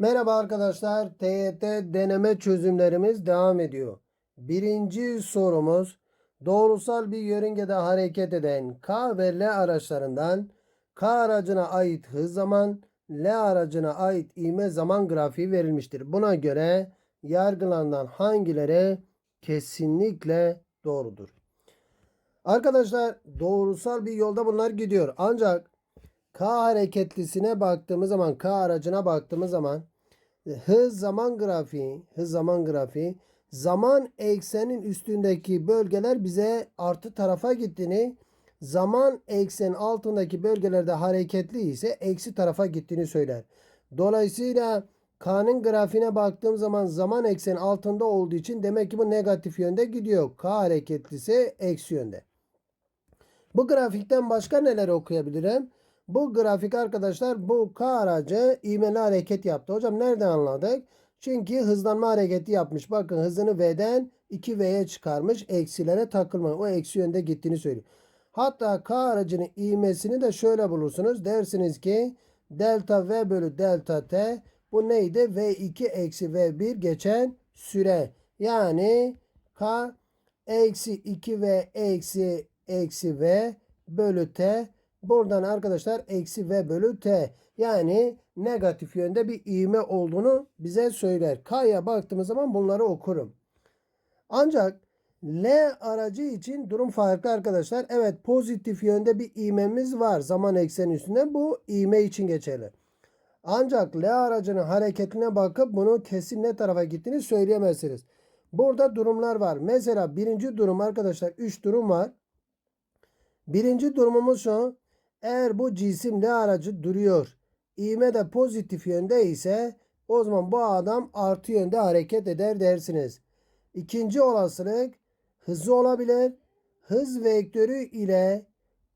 Merhaba arkadaşlar. TYT deneme çözümlerimiz devam ediyor. Birinci sorumuz doğrusal bir yörüngede hareket eden K ve L araçlarından K aracına ait hız zaman, L aracına ait ivme zaman grafiği verilmiştir. Buna göre yargılanan hangileri kesinlikle doğrudur? Arkadaşlar doğrusal bir yolda bunlar gidiyor. Ancak K hareketlisine baktığımız zaman, K aracına baktığımız zaman hız zaman grafiği, hız zaman grafiği zaman eksenin üstündeki bölgeler bize artı tarafa gittiğini, zaman eksenin altındaki bölgelerde hareketli ise eksi tarafa gittiğini söyler. Dolayısıyla K'nın grafiğine baktığım zaman zaman eksenin altında olduğu için demek ki bu negatif yönde gidiyor. K hareketlisi eksi yönde. Bu grafikten başka neler okuyabilirim? Bu grafik arkadaşlar bu K aracı ivmeli hareket yaptı. Hocam nereden anladık? Çünkü hızlanma hareketi yapmış. Bakın hızını V'den 2V'ye çıkarmış. Eksilere takılma. O eksi yönde gittiğini söylüyor. Hatta K aracının ivmesini de şöyle bulursunuz. Dersiniz ki delta V bölü delta T bu neydi? V2 eksi V1 geçen süre. Yani K eksi 2V eksi eksi V bölü T Buradan arkadaşlar eksi V bölü T. Yani negatif yönde bir ivme olduğunu bize söyler. K'ya baktığımız zaman bunları okurum. Ancak L aracı için durum farklı arkadaşlar. Evet pozitif yönde bir ivmemiz var zaman ekseni üstünde. Bu ivme için geçerli. Ancak L aracının hareketine bakıp bunu kesin ne tarafa gittiğini söyleyemezsiniz. Burada durumlar var. Mesela birinci durum arkadaşlar 3 durum var. Birinci durumumuz şu. Eğer bu cisim L aracı duruyor. İğme de pozitif yönde ise o zaman bu adam artı yönde hareket eder dersiniz. İkinci olasılık hızı olabilir. Hız vektörü ile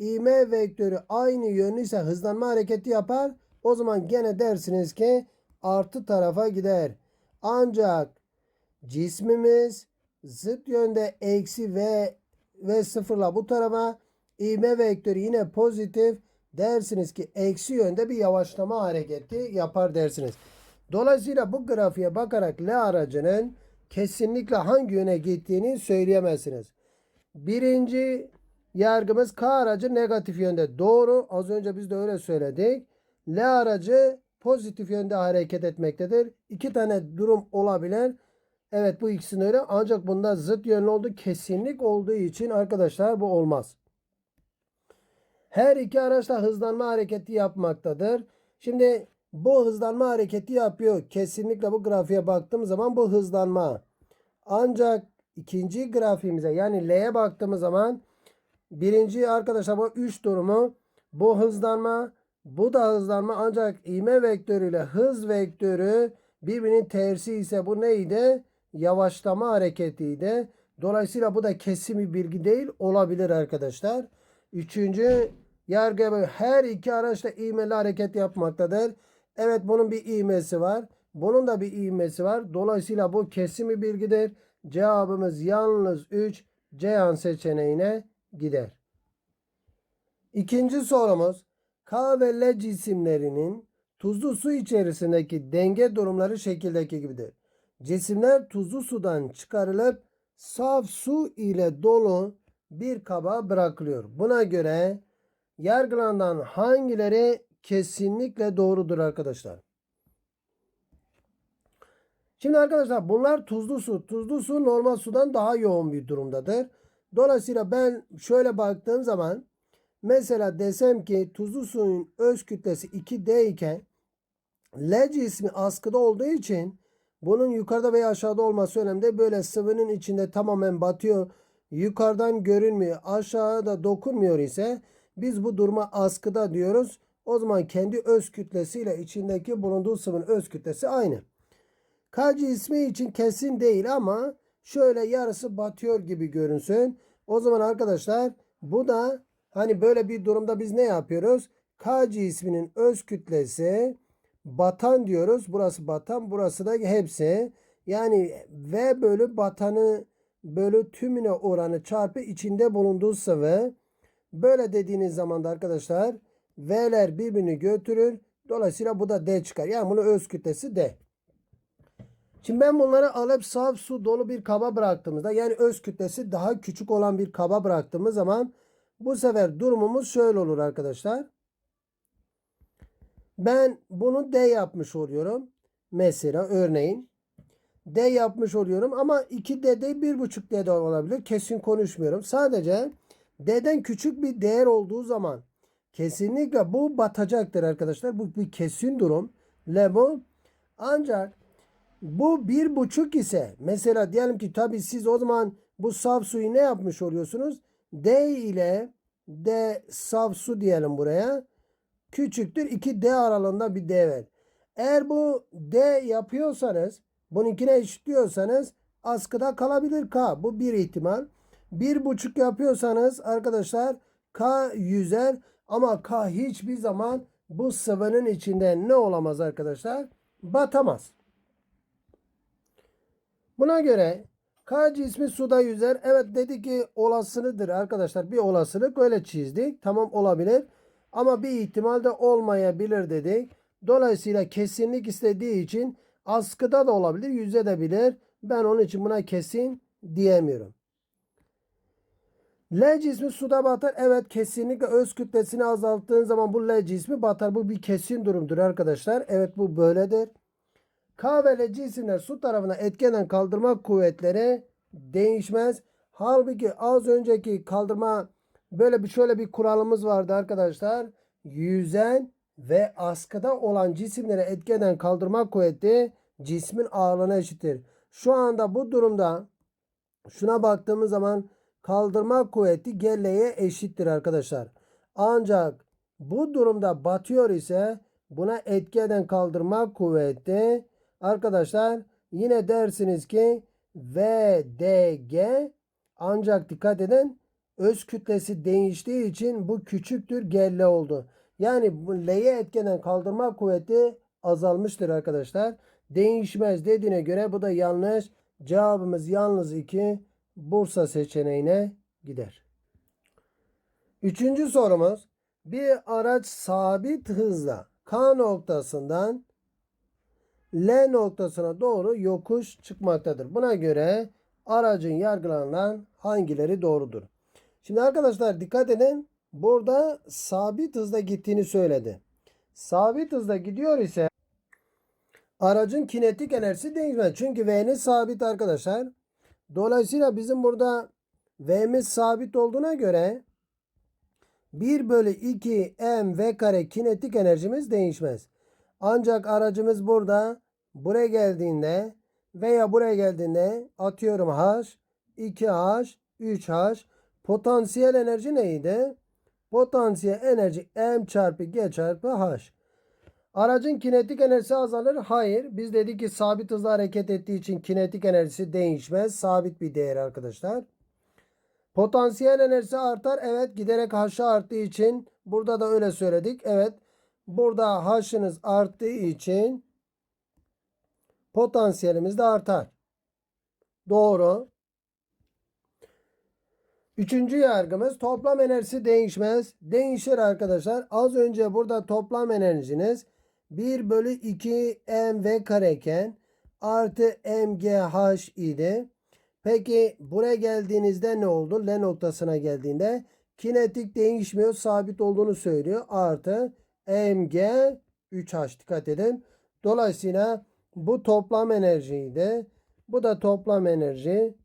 ivme vektörü aynı yönlü ise hızlanma hareketi yapar. O zaman gene dersiniz ki artı tarafa gider. Ancak cismimiz zıt yönde eksi v ve sıfırla bu tarafa ivme vektörü yine pozitif dersiniz ki eksi yönde bir yavaşlama hareketi yapar dersiniz. Dolayısıyla bu grafiğe bakarak L aracının kesinlikle hangi yöne gittiğini söyleyemezsiniz. Birinci yargımız K aracı negatif yönde. Doğru. Az önce biz de öyle söyledik. L aracı pozitif yönde hareket etmektedir. İki tane durum olabilir. Evet bu ikisini öyle. Ancak bunda zıt yönlü oldu. Kesinlik olduğu için arkadaşlar bu olmaz. Her iki araç da hızlanma hareketi yapmaktadır. Şimdi bu hızlanma hareketi yapıyor. Kesinlikle bu grafiğe baktığım zaman bu hızlanma. Ancak ikinci grafiğimize yani L'ye baktığımız zaman birinci arkadaşlar bu 3 durumu bu hızlanma bu da hızlanma ancak ivme vektörüyle hız vektörü birbirinin tersi ise bu neydi? Yavaşlama hareketiydi. Dolayısıyla bu da kesin bir bilgi değil olabilir arkadaşlar. Üçüncü böyle her iki araç da ivmeli hareket yapmaktadır. Evet bunun bir ivmesi var. Bunun da bir ivmesi var. Dolayısıyla bu kesin bir bilgidir. Cevabımız yalnız 3 Ceyhan seçeneğine gider. İkinci sorumuz K ve L cisimlerinin tuzlu su içerisindeki denge durumları şekildeki gibidir. Cisimler tuzlu sudan çıkarılıp saf su ile dolu bir kaba bırakılıyor. Buna göre yargılanan hangileri kesinlikle doğrudur arkadaşlar. Şimdi arkadaşlar bunlar tuzlu su. Tuzlu su normal sudan daha yoğun bir durumdadır. Dolayısıyla ben şöyle baktığım zaman mesela desem ki tuzlu suyun öz kütlesi 2D iken L cismi askıda olduğu için bunun yukarıda veya aşağıda olması önemli. Böyle sıvının içinde tamamen batıyor. Yukarıdan görünmüyor. Aşağıda dokunmuyor ise biz bu duruma askıda diyoruz. O zaman kendi öz kütlesiyle içindeki bulunduğu sıvının öz kütlesi aynı. K cismi için kesin değil ama şöyle yarısı batıyor gibi görünsün. O zaman arkadaşlar bu da hani böyle bir durumda biz ne yapıyoruz? K cisminin öz kütlesi batan diyoruz. Burası batan, burası da hepsi. Yani V bölü batanı bölü tümüne oranı çarpı içinde bulunduğu sıvı. Böyle dediğiniz zaman da arkadaşlar V'ler birbirini götürür. Dolayısıyla bu da D çıkar. Yani bunun öz kütlesi D. Şimdi ben bunları alıp saf su dolu bir kaba bıraktığımızda yani öz kütlesi daha küçük olan bir kaba bıraktığımız zaman bu sefer durumumuz şöyle olur arkadaşlar. Ben bunu D yapmış oluyorum. Mesela örneğin D yapmış oluyorum ama 2D değil 1.5D de olabilir. Kesin konuşmuyorum. Sadece D'den küçük bir değer olduğu zaman kesinlikle bu batacaktır arkadaşlar. Bu bir kesin durum. Level ancak bu bir buçuk ise mesela diyelim ki tabi siz o zaman bu saf suyu ne yapmış oluyorsunuz? D ile D saf su diyelim buraya. Küçüktür 2D aralığında bir D ver. Eğer bu D yapıyorsanız bununkine eşitliyorsanız askıda kalabilir K. Bu bir ihtimal. Bir buçuk yapıyorsanız arkadaşlar K yüzer ama K hiçbir zaman bu sıvının içinde ne olamaz arkadaşlar? Batamaz. Buna göre K cismi suda yüzer. Evet dedi ki olasılıdır arkadaşlar. Bir olasılık öyle çizdik. Tamam olabilir. Ama bir ihtimal de olmayabilir dedik. Dolayısıyla kesinlik istediği için askıda da olabilir, yüzebilir. Ben onun için buna kesin diyemiyorum. L cismi suda batar. Evet kesinlikle öz kütlesini azalttığın zaman bu L cismi batar. Bu bir kesin durumdur arkadaşlar. Evet bu böyledir. K ve L cisimler su tarafına etkenen kaldırma kuvvetleri değişmez. Halbuki az önceki kaldırma böyle bir şöyle bir kuralımız vardı arkadaşlar. Yüzen ve askıda olan cisimlere etkenen kaldırma kuvveti cismin ağırlığına eşittir. Şu anda bu durumda şuna baktığımız zaman kaldırma kuvveti G'ye eşittir arkadaşlar. Ancak bu durumda batıyor ise buna etki eden kaldırma kuvveti arkadaşlar yine dersiniz ki VDG ancak dikkat edin öz kütlesi değiştiği için bu küçüktür GL oldu. Yani bu L'ye etkenen kaldırma kuvveti azalmıştır arkadaşlar. Değişmez dediğine göre bu da yanlış. Cevabımız yalnız 2 Bursa seçeneğine gider. Üçüncü sorumuz. Bir araç sabit hızla K noktasından L noktasına doğru yokuş çıkmaktadır. Buna göre aracın yargılanan hangileri doğrudur? Şimdi arkadaşlar dikkat edin. Burada sabit hızda gittiğini söyledi. Sabit hızda gidiyor ise aracın kinetik enerjisi değişmez. Çünkü V'nin sabit arkadaşlar. Dolayısıyla bizim burada V'miz sabit olduğuna göre 1 bölü 2 m v kare kinetik enerjimiz değişmez. Ancak aracımız burada buraya geldiğinde veya buraya geldiğinde atıyorum h 2h 3h potansiyel enerji neydi? Potansiyel enerji m çarpı g çarpı h. Aracın kinetik enerjisi azalır. Hayır. Biz dedik ki sabit hızla hareket ettiği için kinetik enerjisi değişmez. Sabit bir değer arkadaşlar. Potansiyel enerjisi artar. Evet giderek h'ı arttığı için burada da öyle söyledik. Evet. Burada h'ınız arttığı için potansiyelimiz de artar. Doğru. Üçüncü yargımız toplam enerjisi değişmez. Değişir arkadaşlar. Az önce burada toplam enerjiniz 1 bölü 2 mv kareken artı mgh idi. Peki buraya geldiğinizde ne oldu? L noktasına geldiğinde kinetik değişmiyor. Sabit olduğunu söylüyor. Artı mg 3h dikkat edin. Dolayısıyla bu toplam enerjiydi. Bu da toplam enerji.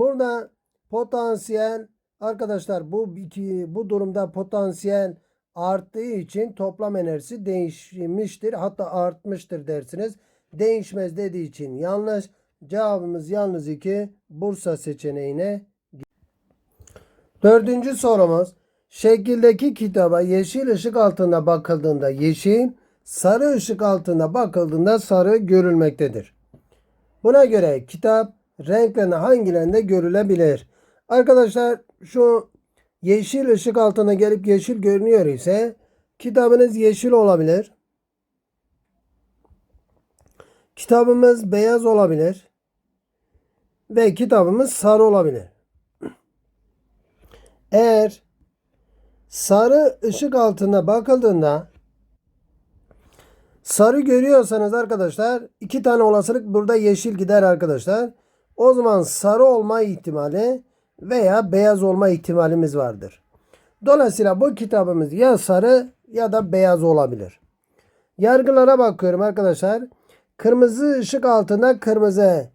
Burada potansiyel arkadaşlar bu iki, bu durumda potansiyel arttığı için toplam enerjisi değişmiştir. Hatta artmıştır dersiniz. Değişmez dediği için yanlış. Cevabımız yalnız 2 Bursa seçeneğine. Dördüncü sorumuz. Şekildeki kitaba yeşil ışık altında bakıldığında yeşil, sarı ışık altında bakıldığında sarı görülmektedir. Buna göre kitap renklerine hangilerinde görülebilir? Arkadaşlar şu yeşil ışık altına gelip yeşil görünüyor ise kitabınız yeşil olabilir. Kitabımız beyaz olabilir. Ve kitabımız sarı olabilir. Eğer sarı ışık altına bakıldığında Sarı görüyorsanız arkadaşlar iki tane olasılık burada yeşil gider arkadaşlar. O zaman sarı olma ihtimali veya beyaz olma ihtimalimiz vardır. Dolayısıyla bu kitabımız ya sarı ya da beyaz olabilir. Yargılara bakıyorum arkadaşlar. Kırmızı ışık altında kırmızı.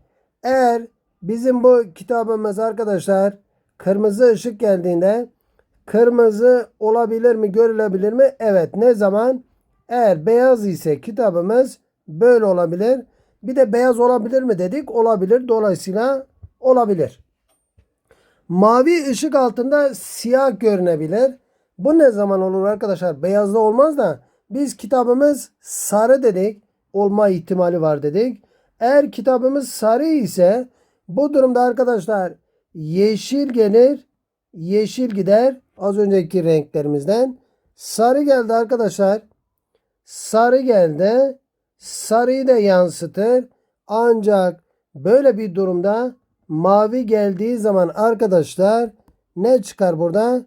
Eğer bizim bu kitabımız arkadaşlar kırmızı ışık geldiğinde kırmızı olabilir mi görülebilir mi? Evet. Ne zaman? Eğer beyaz ise kitabımız böyle olabilir. Bir de beyaz olabilir mi dedik? Olabilir. Dolayısıyla olabilir. Mavi ışık altında siyah görünebilir. Bu ne zaman olur arkadaşlar? Beyazda olmaz da biz kitabımız sarı dedik. Olma ihtimali var dedik. Eğer kitabımız sarı ise bu durumda arkadaşlar yeşil gelir. Yeşil gider. Az önceki renklerimizden. Sarı geldi arkadaşlar. Sarı geldi. Sarıyı da yansıtır. Ancak böyle bir durumda mavi geldiği zaman arkadaşlar ne çıkar burada?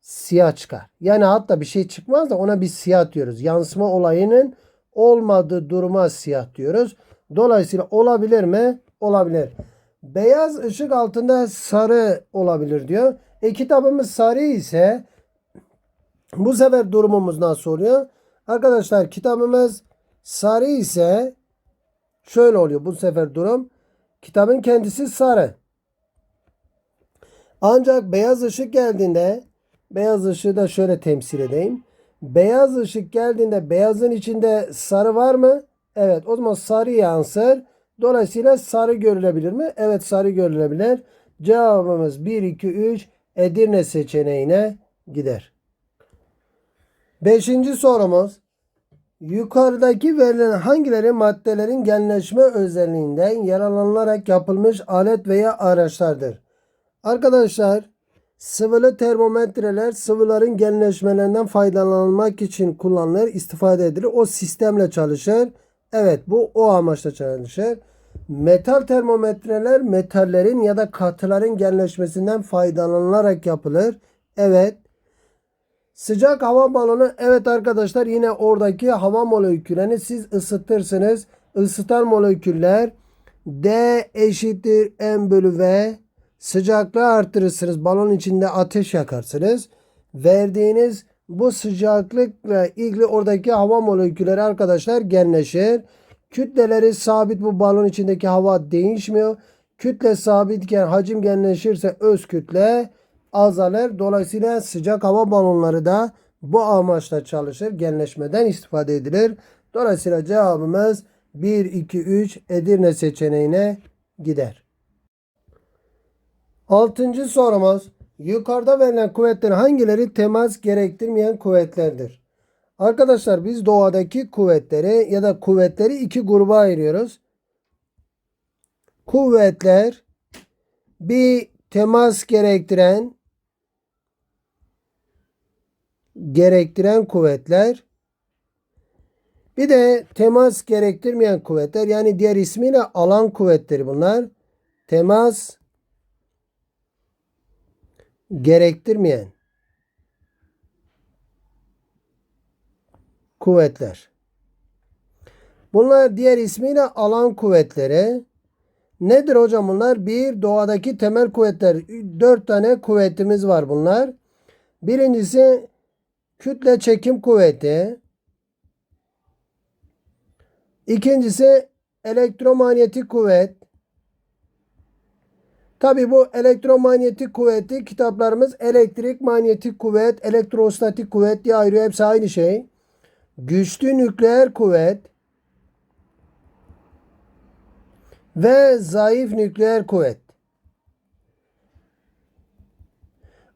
Siyah çıkar. Yani hatta bir şey çıkmaz da ona bir siyah diyoruz. Yansıma olayının olmadığı duruma siyah diyoruz. Dolayısıyla olabilir mi? Olabilir. Beyaz ışık altında sarı olabilir diyor. E kitabımız sarı ise bu sefer durumumuz nasıl oluyor? Arkadaşlar kitabımız sarı ise şöyle oluyor bu sefer durum. Kitabın kendisi sarı. Ancak beyaz ışık geldiğinde beyaz ışığı da şöyle temsil edeyim. Beyaz ışık geldiğinde beyazın içinde sarı var mı? Evet o zaman sarı yansır. Dolayısıyla sarı görülebilir mi? Evet sarı görülebilir. Cevabımız 1, 2, 3 Edirne seçeneğine gider. Beşinci sorumuz. Yukarıdaki verilen hangileri maddelerin genleşme özelliğinden yararlanılarak yapılmış alet veya araçlardır? Arkadaşlar sıvılı termometreler sıvıların genleşmelerinden faydalanmak için kullanılır, istifade edilir. O sistemle çalışır. Evet bu o amaçla çalışır. Metal termometreler metallerin ya da katıların genleşmesinden faydalanılarak yapılır. Evet. Sıcak hava balonu evet arkadaşlar yine oradaki hava moleküllerini siz ısıtırsınız. Isıtan moleküller D eşittir M bölü V. Sıcaklığı artırırsınız. Balon içinde ateş yakarsınız. Verdiğiniz bu sıcaklıkla ilgili oradaki hava molekülleri arkadaşlar genleşir. Kütleleri sabit bu balon içindeki hava değişmiyor. Kütle sabitken hacim genleşirse öz kütle azalır. Dolayısıyla sıcak hava balonları da bu amaçla çalışır. Genleşmeden istifade edilir. Dolayısıyla cevabımız 1, 2, 3 Edirne seçeneğine gider. Altıncı sorumuz. Yukarıda verilen kuvvetlerin hangileri temas gerektirmeyen kuvvetlerdir? Arkadaşlar biz doğadaki kuvvetleri ya da kuvvetleri iki gruba ayırıyoruz. Kuvvetler bir temas gerektiren gerektiren kuvvetler bir de temas gerektirmeyen kuvvetler yani diğer ismiyle alan kuvvetleri bunlar. Temas gerektirmeyen kuvvetler. Bunlar diğer ismiyle alan kuvvetleri. Nedir hocam bunlar? Bir doğadaki temel kuvvetler. Dört tane kuvvetimiz var bunlar. Birincisi kütle çekim kuvveti. İkincisi elektromanyetik kuvvet. Tabi bu elektromanyetik kuvveti kitaplarımız elektrik manyetik kuvvet, elektrostatik kuvvet diye ayırıyor. Hepsi aynı şey. Güçlü nükleer kuvvet ve zayıf nükleer kuvvet.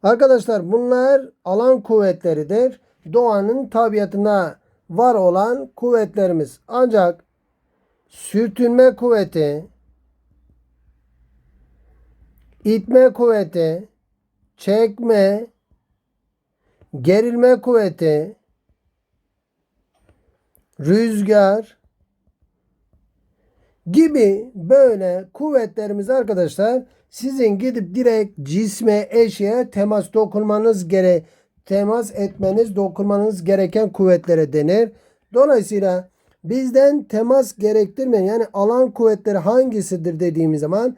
Arkadaşlar bunlar alan kuvvetleridir. Doğanın tabiatına var olan kuvvetlerimiz. Ancak sürtünme kuvveti, itme kuvveti, çekme, gerilme kuvveti, rüzgar gibi böyle kuvvetlerimiz arkadaşlar sizin gidip direkt cisme, eşeğe temas dokunmanız gere temas etmeniz, dokunmanız gereken kuvvetlere denir. Dolayısıyla bizden temas gerektirmeyen yani alan kuvvetleri hangisidir dediğimiz zaman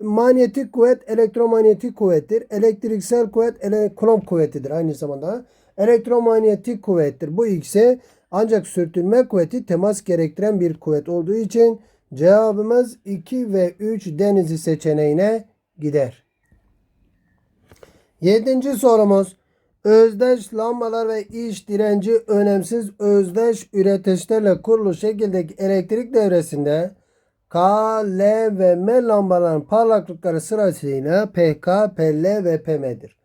manyetik kuvvet elektromanyetik kuvvettir. Elektriksel kuvvet ele, kuvvetidir aynı zamanda. Elektromanyetik kuvvettir. Bu ikisi ancak sürtünme kuvveti temas gerektiren bir kuvvet olduğu için cevabımız 2 ve 3 denizi seçeneğine gider. Yedinci sorumuz. Özdeş lambalar ve iş direnci önemsiz özdeş üreteçlerle kurulu şekildeki elektrik devresinde K, L ve M lambaların parlaklıkları sırasıyla PK, PL ve PM'dir.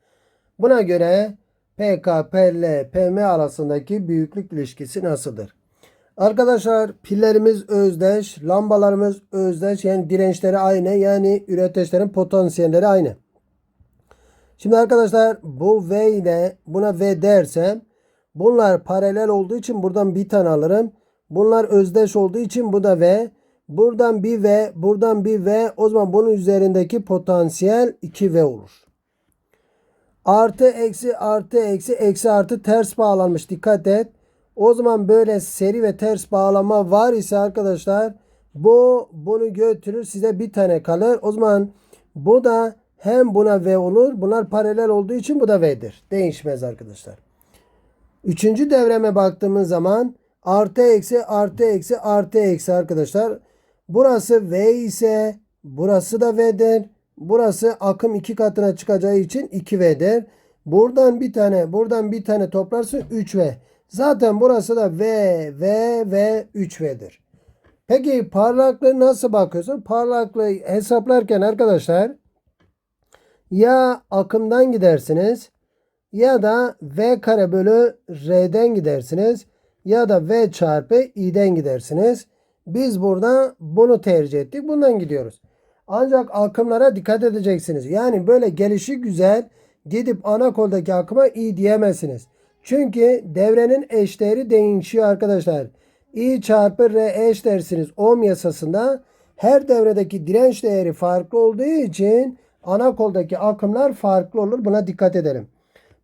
Buna göre PK, PL, PM arasındaki büyüklük ilişkisi nasıldır? Arkadaşlar pillerimiz özdeş, lambalarımız özdeş yani dirençleri aynı yani üreteçlerin potansiyelleri aynı. Şimdi arkadaşlar bu V ile buna V dersem bunlar paralel olduğu için buradan bir tane alırım. Bunlar özdeş olduğu için bu da V. Buradan bir V, buradan bir V. O zaman bunun üzerindeki potansiyel 2V olur. Artı eksi artı eksi eksi artı ters bağlanmış. Dikkat et. O zaman böyle seri ve ters bağlama var ise arkadaşlar bu bunu götürür size bir tane kalır. O zaman bu da hem buna V olur. Bunlar paralel olduğu için bu da V'dir. Değişmez arkadaşlar. Üçüncü devreme baktığımız zaman artı eksi artı eksi artı eksi arkadaşlar. Burası V ise burası da V'dir. Burası akım iki katına çıkacağı için 2V'dir. Buradan bir tane buradan bir tane toplarsın 3V. Zaten burası da V, V, V, 3V'dir. Peki parlaklığı nasıl bakıyorsun? Parlaklığı hesaplarken arkadaşlar ya akımdan gidersiniz ya da V kare bölü R'den gidersiniz ya da V çarpı İ'den gidersiniz. Biz burada bunu tercih ettik. Bundan gidiyoruz. Ancak akımlara dikkat edeceksiniz. Yani böyle gelişi güzel gidip ana koldaki akıma i diyemezsiniz. Çünkü devrenin eşdeğeri değişiyor arkadaşlar. I çarpı R eş dersiniz. Ohm yasasında her devredeki direnç değeri farklı olduğu için ana koldaki akımlar farklı olur. Buna dikkat edelim.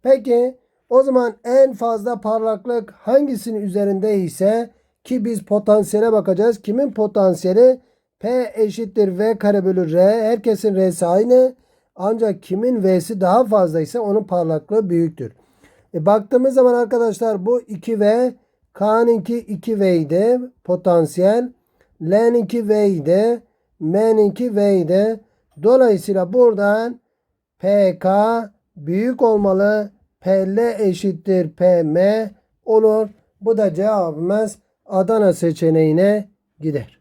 Peki o zaman en fazla parlaklık hangisinin üzerinde ise ki biz potansiyele bakacağız. Kimin potansiyeli? P eşittir V kare bölü R. Herkesin R'si aynı. Ancak kimin V'si daha fazla ise onun parlaklığı büyüktür. E baktığımız zaman arkadaşlar bu 2V K'ninki 2V idi potansiyel. L'ninki V idi. M'ninki V idi. Dolayısıyla buradan PK büyük olmalı. PL eşittir PM olur. Bu da cevabımız Adana seçeneğine gider.